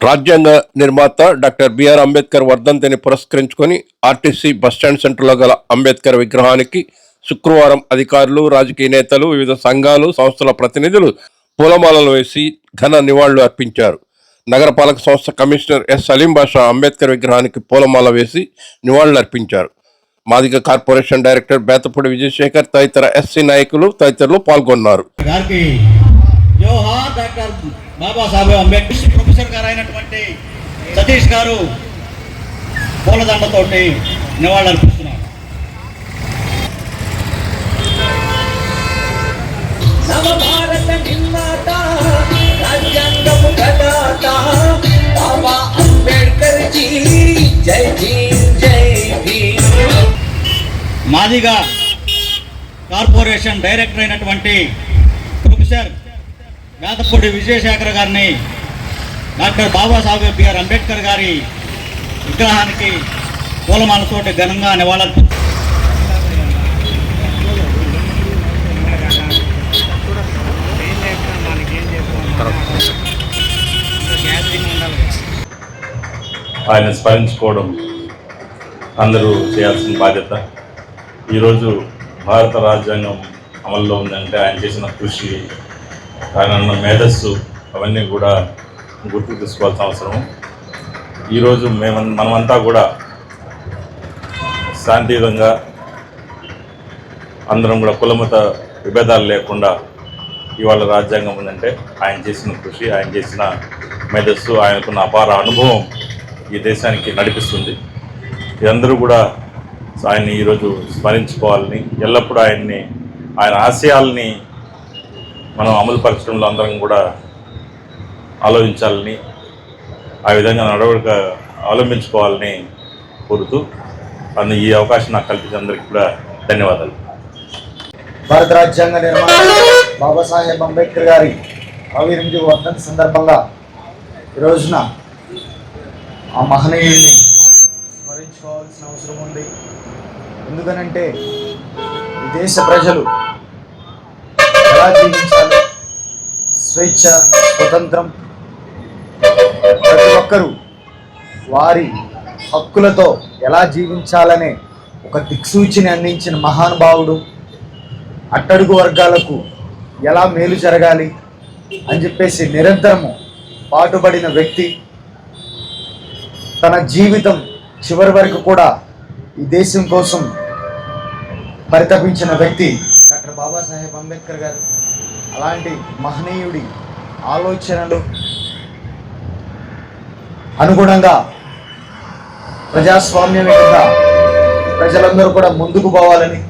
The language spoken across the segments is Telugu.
రాజ్యాంగ నిర్మాత డాక్టర్ బిఆర్ అంబేద్కర్ వర్ధంతిని పురస్కరించుకొని ఆర్టీసీ బస్టాండ్ సెంటర్లో గల అంబేద్కర్ విగ్రహానికి శుక్రవారం అధికారులు రాజకీయ నేతలు వివిధ సంఘాలు సంస్థల ప్రతినిధులు పూలమాలలు వేసి ఘన నివాళులు అర్పించారు. నగరపాలక సంస్థ కమిషనర్ ఎస్ సలీం బాషా అంబేద్కర్ విగ్రహానికి పూలమాల వేసి నివాళులు అర్పించారు. మాదిగ కార్పొరేషన్ డైరెక్టర్ బేతపూడి విజయశేఖర్ తదితర ఎస్సీ నాయకులు తదితరులు పాల్గొన్నారు. ప్రొఫెసర్ గారు అయినటువంటి సతీష్ గారు పూలదండతోటి నివాళులర్పిస్తున్నారు. నవభారత నిర్మాత రాజ్యాంగము ప్రదాత బాబా అంబేడ్కర్ జీ. జై భీమ్ జై భీమ్. మాదిగా కార్పొరేషన్ డైరెక్టర్ అయినటువంటి ప్రొఫెసర్ వేదపూడి విజయశేఖర్ గారిని డాక్టర్ బాబాసాహెబ్ బిఆర్ అంబేద్కర్ గారి విగ్రహానికి పూలమాలతోటి ఘనంగా నివాళులు ఆయన స్మరించుకోవడం అందరూ చేయాల్సిన బాధ్యత. ఈరోజు భారత రాజ్యాంగం అమల్లో ఉందంటే ఆయన చేసిన కృషి ఆయన మేధస్సు అవన్నీ కూడా గుర్తుకు తీసుకోవాల్సిన అవసరం ఈరోజు మేము మనమంతా కూడా శాంతియుతంగా అందరం కూడా కులమత విభేదాలు లేకుండా ఇవాళ రాజ్యాంగం ఉందంటే ఆయన చేసిన కృషి ఆయన చేసిన మేధస్సు ఆయనకున్న అపార అనుభవం ఈ దేశానికి నడిపిస్తుంది. అందరూ కూడా ఆయన్ని ఈరోజు స్మరించుకోవాలని ఎల్లప్పుడూ ఆయన్ని ఆయన ఆశయాల్ని మనం అమలుపరచడంలో అందరం కూడా ఆలోచించాలని ఆ విధంగా నడవడిక అవలంబించుకోవాలని కోరుతూ అన్న ఈ అవకాశం నాకు కల్పించిన అందరికీ కూడా ధన్యవాదాలు. భారత రాజ్యాంగ నిర్మాత బాబాసాహెబ్ అంబేద్కర్ గారి అరవై ఎనిమిది వర్ధంతి సందర్భంగా ఈ రోజున ఆ మహనీయుడిని స్మరించుకోవాల్సిన అవసరం ఉంది. ఎందుకనంటే ఈ దేశ ప్రజలు ఎలా జీవించాలి స్వేచ్ఛ స్వతంత్రం ప్రతి ఒక్కరూ వారి హక్కులతో ఎలా జీవించాలనే ఒక దిక్సూచిని అందించిన మహానుభావుడు అట్టడుగు వర్గాలకు ఎలా మేలు జరగాలి అని చెప్పేసి నిరంతరము పాటుపడిన వ్యక్తి తన జీవితం చివరి వరకు కూడా ఈ దేశం కోసం పరితపించిన వ్యక్తి డాక్టర్ బాబాసాహెబ్ అంబేద్కర్ గారు. అలాంటి మహనీయుడి ఆలోచనలు అనుగుణంగా ప్రజాస్వామ్యం యొక్క ప్రజలందరూ కూడా ముందుకు పోవాలని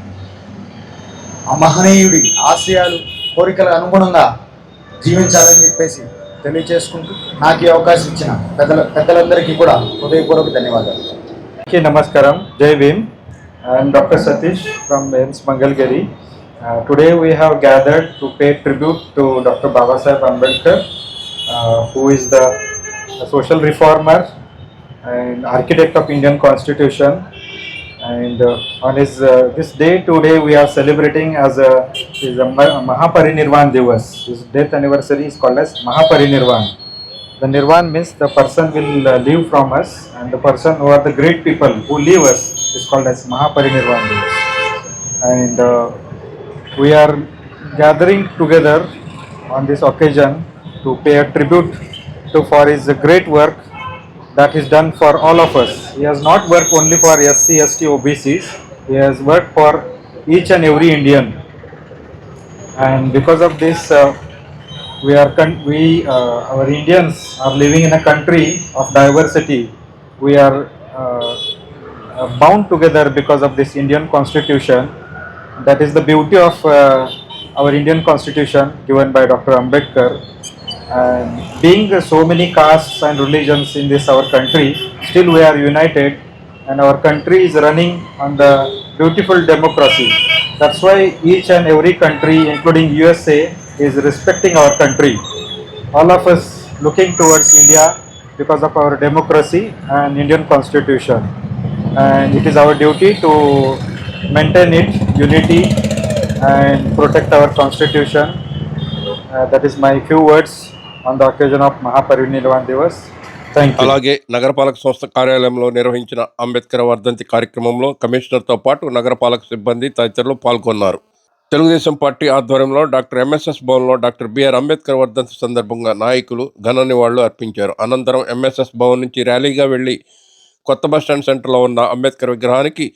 ఆ మహనీయుడి ఆశయాలు కోరికల అనుగుణంగా జీవించాలని చెప్పేసి తెలియచేసుకుంటూ నాకు ఈ అవకాశం ఇచ్చిన పెద్దల పెద్దలందరికీ కూడా హృదయపూర్వక ధన్యవాదాలు. నమస్కారం. జై Bhim. And doctor Satish from AIIMS Mangalagiri today we have gathered to pay tribute to doctor Babasaheb Ambedkar who is the the social reformer and architect of Indian Constitution. And uh, on his uh, this day today we are celebrating as a is a Ma- Mahaparinirvan Divas. His death anniversary is called as Mahaparinirvan. The nirvan means the person will uh, leave from us, and the person who are the great people who leave us is called as Mahaparinirvan Divas. And uh, we are gathering together on this occasion to pay a tribute to for his great work that is done for all of us. He has not worked only for SC, ST, OBCs. He has worked for each and every Indian. And because of this, uh, we are we uh, our Indians are living in a country of diversity. We are uh, uh, bound together because of this Indian Constitution. That is the beauty of uh, our Indian Constitution given by Dr. Ambedkar. And being so many castes and religions in this our country, still we are united, and our country is running on the beautiful democracy. That's why each and every country, including USA, is respecting our country. All of us looking towards India because of our democracy and Indian constitution. And it is our duty to maintain it, unity, and protect our constitution. Uh, that is my few words on the occasion of Mahaparinirvan Diwas అలాగే నగరపాలక సంస్థ కార్యాలయంలో నిర్వహించిన అంబేద్కర్ వర్ధంతి కార్యక్రమంలో కమిషనర్తో పాటు నగరపాలక సిబ్బంది తదితరులు పాల్గొన్నారు. తెలుగుదేశం పార్టీ ఆధ్వర్యంలో డాక్టర్ ఎంఎస్ఎస్ భవన్లో డాక్టర్ బిఆర్ అంబేద్కర్ వర్ధంతి సందర్భంగా నాయకులు ఘన నివాళులు అర్పించారు. అనంతరం ఎంఎస్ఎస్ భవన్ నుంచి ర్యాలీగా వెళ్ళి కొత్త బస్టాండ్ సెంటర్లో ఉన్న అంబేద్కర్ విగ్రహానికి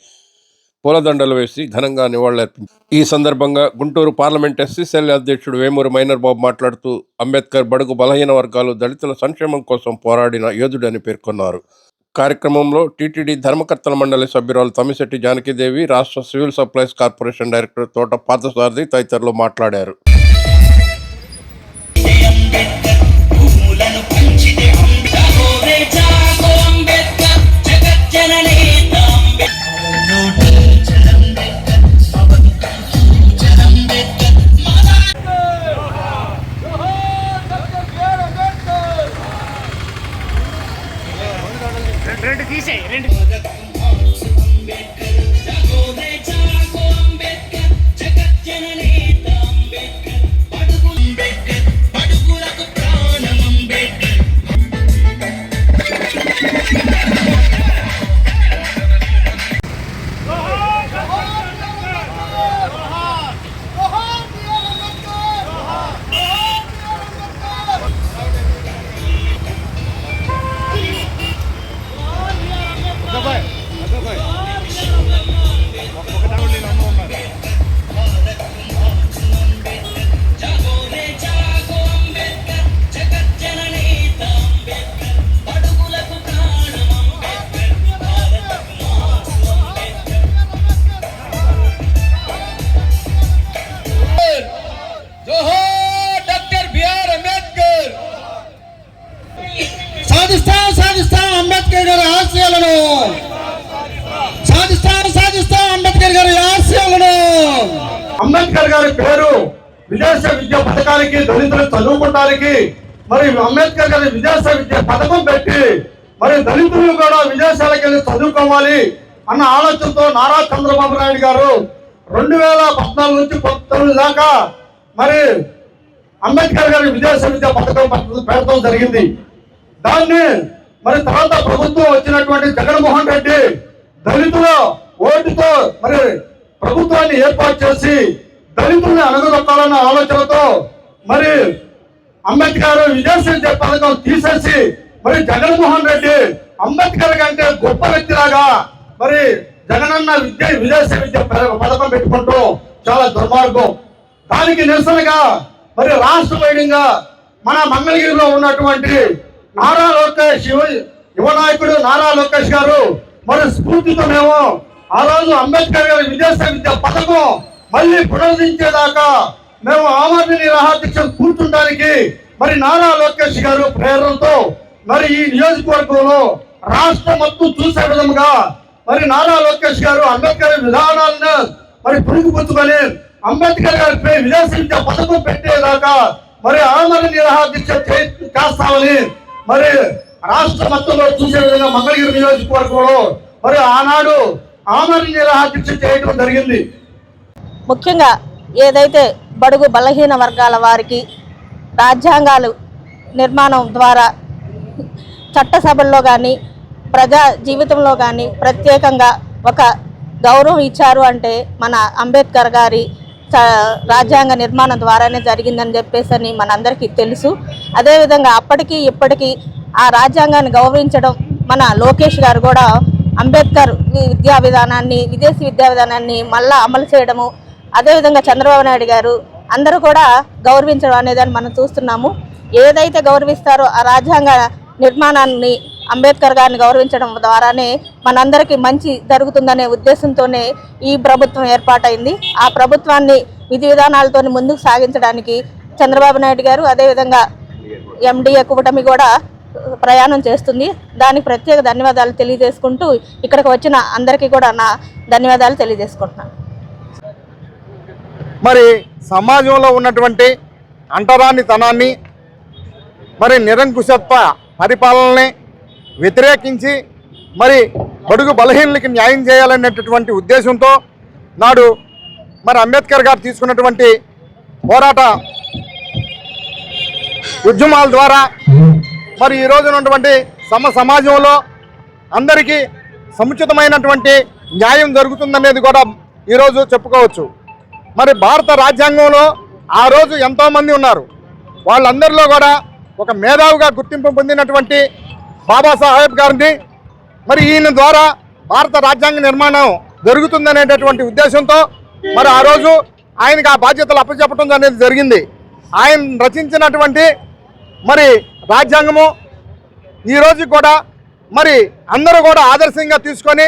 పూలదండలు వేసి ఘనంగా నివాళులర్పించారు. ఈ సందర్భంగా గుంటూరు పార్లమెంట్ ఎస్సీ సెల్ అధ్యక్షుడు వేమూరు మైనర్ బాబు మాట్లాడుతూ అంబేద్కర్ బడుగు బలహీన వర్గాలు దళితుల సంక్షేమం కోసం పోరాడిన యోధుడని పేర్కొన్నారు. కార్యక్రమంలో టీటీడీ ధర్మకర్తల మండలి సభ్యురాలు తమిశెట్టి జానకిదేవి రాష్ట్ర సివిల్ సప్లైస్ కార్పొరేషన్ డైరెక్టర్ తోట పార్థసారథి తదితరులు మాట్లాడారు. అంబేద్కర్ గారి పేరు విదేశ విద్యా పథకానికి దళితులు చదువుకోవడానికి మరి అంబేద్కర్ గారి విదేశ విద్య పథకం పెట్టి మరి దళితులు కూడా విదేశాలకు వెళ్ళి చదువుకోవాలి అన్న ఆలోచనతో నారా చంద్రబాబు నాయుడు గారు రెండు వేల పద్నాలుగు నుంచి పంతొమ్మిది దాకా మరి అంబేద్కర్ గారి విదేశ విద్యా పథకం పెట్టడం జరిగింది. దాన్ని మరి తర్వాత ప్రభుత్వం వచ్చినటువంటి జగన్మోహన్ రెడ్డి దళితుల ఓటుతో మరి ప్రభుత్వాన్ని ఏర్పాటు చేసి దళితుల్ని అణగదొక్కాలన్న ఆలోచనతో మరి అంబేద్కర్ విదేశీ పథకం తీసేసి మరి జగన్మోహన్ రెడ్డి అంబేద్కర్ కంటే గొప్ప వ్యక్తిలాగా మరి జగనన్న విద్య విదేశీ విద్య పథకం పెట్టుకుంటూ చాలా దుర్మార్గం. దానికి నిరసనగా మరి రాష్ట్ర వైద్యంగా మన మంగళగిరిలో ఉన్నటువంటి నారా లోకేష్ యువ నాయకుడు నారా లోకేష్ గారు మరి స్ఫూర్తితో మేము ఆ రోజు అంబేద్కర్ గారి విదేశ విద్య పథకం మళ్ళీ పునరుద్ధరించేదాకా మేము ఆమరణ నిరాహార కూర్చుంటానికి మరి నారా లోకేష్ గారు ప్రేరణతో మరి ఈ నియోజకవర్గంలో రాష్ట్రం మొత్తం చూసే విధంగా మరి నారా లోకేష్ గారు అంబేద్కర్ విధానాలను మరి పురుగుపుచ్చుకొని అంబేద్కర్ గారిపై పే- పథకం పెట్టేదాకా మరి ఆమరణ నిరాహార దీక్ష చేస్తామని మరి రాష్ట్ర మొత్తంలో చూసే విధంగా మంగళగిరి నియోజకవర్గంలో మరి ఆనాడు ఆమరణ నిరాహార దీక్ష చేయడం జరిగింది. ముఖ్యంగా ఏదైతే బడుగు బలహీన వర్గాల వారికి రాజ్యాంగాలు నిర్మాణం ద్వారా చట్టసభల్లో కానీ ప్రజా జీవితంలో కానీ ప్రత్యేకంగా ఒక గౌరవం ఇచ్చారు అంటే మన అంబేద్కర్ గారి చ- రాజ్యాంగ నిర్మాణం ద్వారానే జరిగిందని చెప్పేసి అని మనందరికీ తెలుసు. అదేవిధంగా అప్పటికి ఇప్పటికీ ఆ రాజ్యాంగాన్ని గౌరవించడం మన లోకేష్ గారు కూడా అంబేద్కర్ విద్యా విధానాన్ని విదేశీ విద్యా విధానాన్ని మళ్ళా అమలు చేయడము అదేవిధంగా చంద్రబాబు నాయుడు గారు అందరూ కూడా గౌరవించడం అనేదాన్ని మనం చూస్తున్నాము. ఏదైతే గౌరవిస్తారో ఆ రాజ్యాంగ నిర్మాణాన్ని అంబేద్కర్ గారిని గౌరవించడం ద్వారానే మనందరికీ మంచి జరుగుతుందనే ఉద్దేశంతోనే ఈ ప్రభుత్వం ఏర్పాటైంది. ఆ ప్రభుత్వాన్ని విధి విధానాలతో ముందుకు సాగించడానికి చంద్రబాబు నాయుడు గారు అదేవిధంగా ఎండిఏ కూటమి కూడా ప్రయాణం చేస్తుంది. దానికి ప్రత్యేక ధన్యవాదాలు తెలియజేసుకుంటూ ఇక్కడికి వచ్చిన అందరికీ కూడా నా ధన్యవాదాలు తెలియజేసుకుంటున్నాను. మరి సమాజంలో ఉన్నటువంటి అంటరానితనాన్ని మరి నిరంకుశత్వ పరిపాలనని వ్యతిరేకించి మరి బడుగు బలహీనులకి న్యాయం చేయాలనేటటువంటి ఉద్దేశంతో నాడు మరి అంబేద్కర్ గారు తీసుకున్నటువంటి పోరాట ఉద్యమాల ద్వారా మరి ఈ రోజు ఉన్నటువంటి సమ సమాజంలో అందరికీ సముచితమైనటువంటి న్యాయం జరుగుతుందనేది కూడా ఈరోజు చెప్పుకోవచ్చు. మరి భారత రాజ్యాంగంలో ఆ రోజు ఎంతోమంది ఉన్నారు. వాళ్ళందరిలో కూడా ఒక మేధావుగా గుర్తింపు పొందినటువంటి బాబాసాహెబ్ గారిని మరి ఈయన ద్వారా భారత రాజ్యాంగ నిర్మాణం జరుగుతుందనేటటువంటి ఉద్దేశంతో మరి ఆ రోజు ఆయనకి ఆ బాధ్యతలు అప్పచెప్పడం అనేది జరిగింది. ఆయన రచించినటువంటి మరి రాజ్యాంగము ఈ రోజు కూడా మరి అందరూ కూడా ఆదర్శంగా తీసుకొని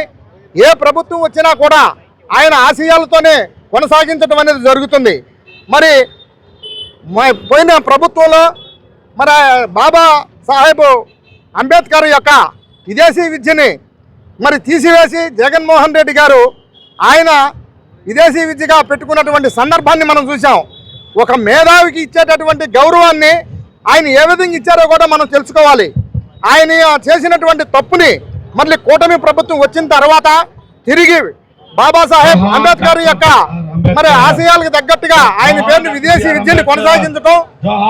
ఏ ప్రభుత్వం వచ్చినా కూడా ఆయన ఆశయాలతోనే కొనసాగించడం అనేది జరుగుతుంది. మరి పోయిన ప్రభుత్వంలో మరి బాబా సాహెబ్ అంబేద్కర్ యొక్క విదేశీ విద్యని మరి తీసివేసి జగన్మోహన్ రెడ్డి గారు ఆయన విదేశీ విద్యగా పెట్టుకున్నటువంటి సందర్భాన్ని మనం చూసాం ఒక మేధావికి ఇచ్చేటటువంటి గౌరవాన్ని ఆయన ఏ విధంగా ఇచ్చారో కూడా మనం తెలుసుకోవాలి. ఆయన చేసినటువంటి తప్పుని మళ్ళీ కూటమి ప్రభుత్వం వచ్చిన తర్వాత తిరిగి బాబాసాహెబ్ అంబేద్కర్ యొక్క మరి ఆశయాలకు తగ్గట్టుగా ఆయన పేరుని విదేశీ విద్యని కొనసాగించడం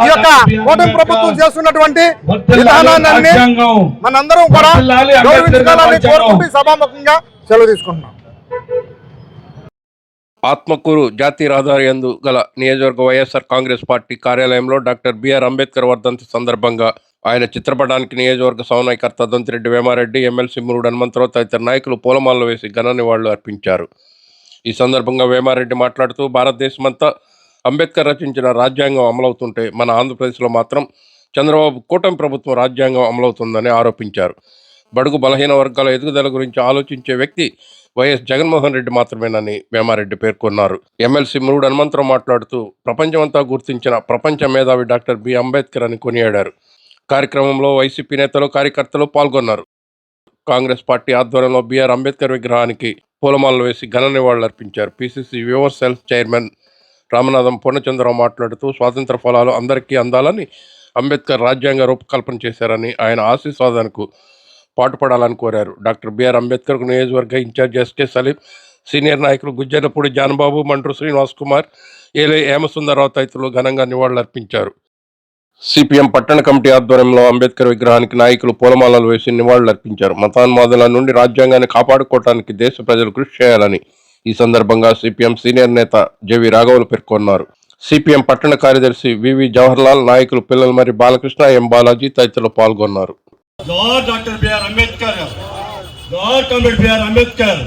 ఈ యొక్క కూటమి ప్రభుత్వం చేస్తున్నటువంటి విధానాన్ని మనందరం కూడా గౌరవించాలని కోరుకుంటూ సభాముఖంగా సెలవు తీసుకుంటున్నాం. ఆత్మకూరు జాతీయ రహదారి యందు గల నియోజకవర్గ వైఎస్ఆర్ కాంగ్రెస్ పార్టీ కార్యాలయంలో డాక్టర్ బిఆర్ అంబేద్కర్ వర్ధంతి సందర్భంగా ఆయన చిత్రపటానికి నియోజకవర్గ సమన్వయకర్త దంతిరెడ్డి వేమారెడ్డి ఎమ్మెల్సీ మురుడు హనుమంతరావు తదితర నాయకులు పూలమాలలు వేసి ఘన నివాళులు అర్పించారు. ఈ సందర్భంగా వేమారెడ్డి మాట్లాడుతూ భారతదేశమంతా అంబేద్కర్ రచించిన రాజ్యాంగం అమలవుతుంటే మన ఆంధ్రప్రదేశ్లో మాత్రం చంద్రబాబు కూటమి ప్రభుత్వం రాజ్యాంగం అమలవుతుందని ఆరోపించారు. బడుగు బలహీన వర్గాల ఎదుగుదల గురించి ఆలోచించే వ్యక్తి వైఎస్ జగన్మోహన్ రెడ్డి మాత్రమేనని వేమారెడ్డి పేర్కొన్నారు. ఎమ్మెల్సీ మురుడు హనుమంతరావు మాట్లాడుతూ ప్రపంచమంతా గుర్తించిన ప్రపంచ మేధావి డాక్టర్ బి. అంబేద్కర్ అని కొనియాడారు. కార్యక్రమంలో వైసీపీ నేతలు కార్యకర్తలు పాల్గొన్నారు. కాంగ్రెస్ పార్టీ ఆధ్వర్యంలో బిఆర్ అంబేద్కర్ విగ్రహానికి పూలమాలలు వేసి ఘన నివాళులు అర్పించారు PCC viewer self chairman Ramanatham Purnachandra Rao మాట్లాడుతూ స్వాతంత్ర ఫలాలు అందరికీ అందాలని అంబేద్కర్ రాజ్యాంగ రూపకల్పన చేశారని ఆయన ఆశీస్వాదానికి పాటుపడాలని కోరారు. డాక్టర్ బిఆర్ అంబేద్కర్ నియోజకవర్గ ఇన్ఛార్జ్ ఎస్కే సలీం సీనియర్ నాయకులు గుజ్జర్లపూడి జానబాబు మండ్రు శ్రీనివాస్ కుమార్ ఏలే హేమసుందరరావు తదితరులు ఘనంగా నివాళులర్పించారు. సిపిఎం పట్టణ కమిటీ ఆధ్వర్యంలో అంబేద్కర్ విగ్రహానికి నాయకులు పూలమాలలు వేసి నివాళులర్పించారు. మతాన్మాదుల నుండి రాజ్యాంగాన్ని కాపాడుకోవటానికి దేశ ప్రజలు కృషి చేయాలని ఈ సందర్భంగా సిపిఎం సీనియర్ నేత జెవి రాఘవులు పేర్కొన్నారు. సిపిఎం పట్టణ కార్యదర్శి వివి జవహర్లాల్ నాయకులు పిల్లల మరి బాలకృష్ణ ఎం బాలాజీ తదితరులు పాల్గొన్నారు. అంబేద్కర్. అంబేద్కర్.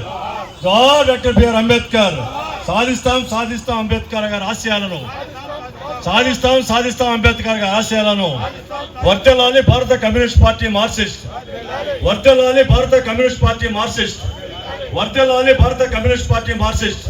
అంబేద్కర్. సాధిస్తాం సాధిస్తాం అంబేద్కర్ గారి ఆశయాలను. సాధిస్తాం సాధిస్తాం అంబేద్కర్ గారి ఆశయాలను. వర్తలాలి భారత కమ్యూనిస్ట్ పార్టీ మార్క్సిస్ట్. వర్తలాలి భారత కమ్యూనిస్ట్ పార్టీ మార్క్సిస్ట్. వర్తలాలి భారత కమ్యూనిస్ట్ పార్టీ మార్క్సిస్ట్.